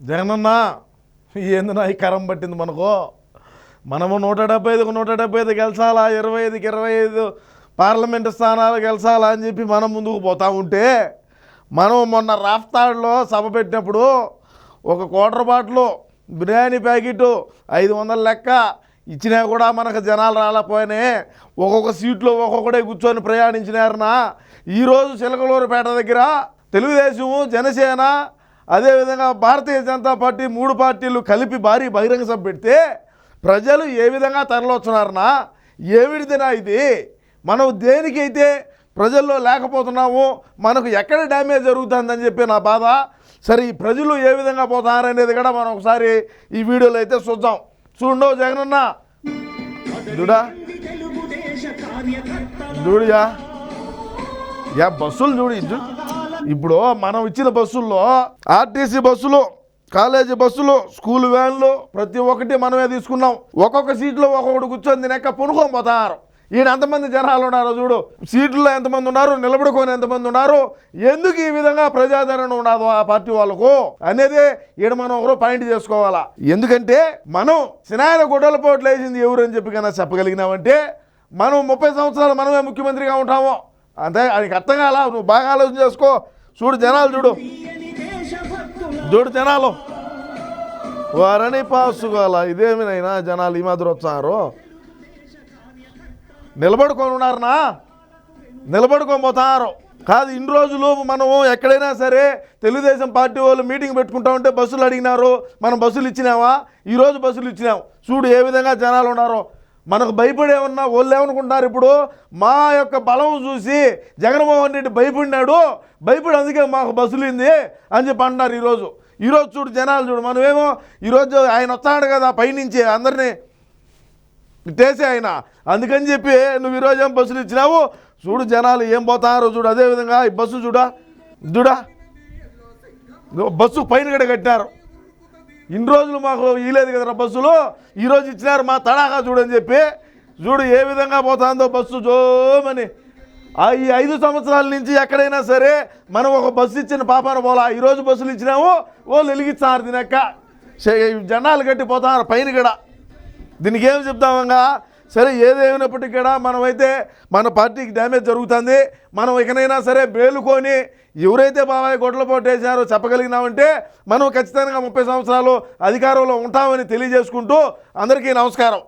జగనన్న ఏందన్నా ఈ కరం పట్టింది మనకు? మనము నూట డెబ్బై ఐదుకు నూట డెబ్బై ఐదు గెలిచాలా? ఇరవై ఐదుకి ఇరవై ఐదు పార్లమెంటు స్థానాలు గెలిచాలా అని చెప్పి మనం ముందుకు పోతా ఉంటే మనం మొన్న రాఫ్తాడ్లో సభ పెట్టినప్పుడు ఒక క్వార్టర్ బాటిల్ బిర్యానీ ప్యాకెట్ ఐదు వందల లెక్క ఇచ్చినా కూడా మనకు జనాలు రాలేకపోయినాయి ఒక్కొక్క సీట్లో ఒక్కొక్కడే కూర్చొని ప్రయాణించినారనా? ఈరోజు చిలకలూరుపేట దగ్గర తెలుగుదేశము జనసేన అదేవిధంగా భారతీయ జనతా పార్టీ మూడు పార్టీలు కలిపి భారీ బహిరంగ సభ పెడితే ప్రజలు ఏ విధంగా తరలివస్తున్నారనా ఏమిటిదినా ఇది మనం దేనికైతే ప్రజల్లో లేకపోతున్నాము మనకు ఎక్కడ డ్యామేజ్ జరుగుతుందని చెప్పి నా బాధ. సరే ఈ ప్రజలు ఏ విధంగా పోతారనేది కూడా మనం ఒకసారి ఈ వీడియోలో అయితే చూద్దాం. చూడండి జగనన్న. చూడా చూడియా యా బస్సులు చూడు ఇప్పుడు మనం ఇచ్చిన బస్సుల్లో ఆర్టీసీ బస్సులు కాలేజీ బస్సులు స్కూల్ వ్యాన్లు ప్రతి ఒక్కటి మనమే తీసుకున్నాం. ఒక్కొక్క సీట్లో ఒక్కొక్కటి కూర్చొని తినక పొనుకొని పోతారు. ఈయన ఎంతమంది జనాలు ఉన్నారో చూడు. సీట్లలో ఎంతమంది ఉన్నారు నిలబడుకొని ఎంతమంది ఉన్నారు ఎందుకు ఈ విధంగా ప్రజాదరణ ఉండదు ఆ పార్టీ వాళ్ళకు అనేది ఈడ మనం ఒకరు పాయింట్ చేసుకోవాలా. ఎందుకంటే మనం సినాయన గొడవల పోట్లు వేసింది ఎవరు అని చెప్పి కన్నా చెప్పగలిగినామంటే మనం ముప్పై సంవత్సరాలు మనమే ముఖ్యమంత్రిగా ఉంటాము. అంతే ఆయనకి అర్థం కాల? నువ్వు బాగా ఆలోచన చేసుకో. చూడు జనాలు చూడు. చూడు జనాలు. వారని పాసుకోవాల ఇదేమినైనా జనాలు ఈ మాదిరి వచ్చారు నిలబడుకొని ఉన్నారనా? నిలబడుకొని పోతారు. కాదు ఇన్ని రోజులు మనము ఎక్కడైనా సరే తెలుగుదేశం పార్టీ వాళ్ళు మీటింగ్ పెట్టుకుంటా ఉంటే బస్సులు అడిగినారు. మనం బస్సులు ఇచ్చినావా? ఈరోజు బస్సులు ఇచ్చినాం. చూడు ఏ విధంగా జనాలు ఉన్నారో. మనకు భయపడేమన్నా వాళ్ళు ఏమనుకుంటున్నారు ఇప్పుడు? మా యొక్క బలం చూసి జగన్మోహన్ రెడ్డి భయపడినాడు. భయపడి అందుకే మాకు బస్సులు అని చెప్పి అంటున్నారు ఈరోజు. ఈరోజు చూడు జనాలు చూడు మనమేమో ఈరోజు ఆయన వస్తాడు కదా పైనుంచి అందరినీ ఇట్టేసే ఆయన. అందుకని చెప్పి నువ్వు ఈరోజు ఏం బస్సులు ఇచ్చినావు? చూడు జనాలు ఏం పోతారో చూడు అదేవిధంగా ఈ బస్సు చూడా? చూడా? బస్సు పైన కూడా కట్టినారు. ఇన్ని రోజులు మాకు ఇయలేదు కదరా బస్సులు? ఈరోజు ఇచ్చినారు మా తడాగా చూడని చెప్పి. చూడు ఏ విధంగా పోతుందో బస్సు జోమని. ఆ ఈ ఐదు సంవత్సరాల నుంచి ఎక్కడైనా సరే మనం ఒక బస్సు ఇచ్చిన పాపాన పోలా. ఈరోజు బస్సులు ఇచ్చినాము వాళ్ళు వెలిగిస్తున్నారు దీనెక్క జనాలు కట్టి పోతున్నారు పైన కూడా దీనికి ఏం చెప్తామంగా? సరే ఏదేమైనప్పటికీ కూడా మనమైతే మన పార్టీకి డ్యామేజ్ జరుగుతుంది. మనం ఇకనైనా సరే బేలుకొని ఎవరైతే బాబాయ్ గొడ్ల పోటు చెప్పగలిగినామంటే మనం ఖచ్చితంగా ముప్పై సంవత్సరాలు అధికారంలో ఉంటామని తెలియజేసుకుంటూ అందరికీ నమస్కారం.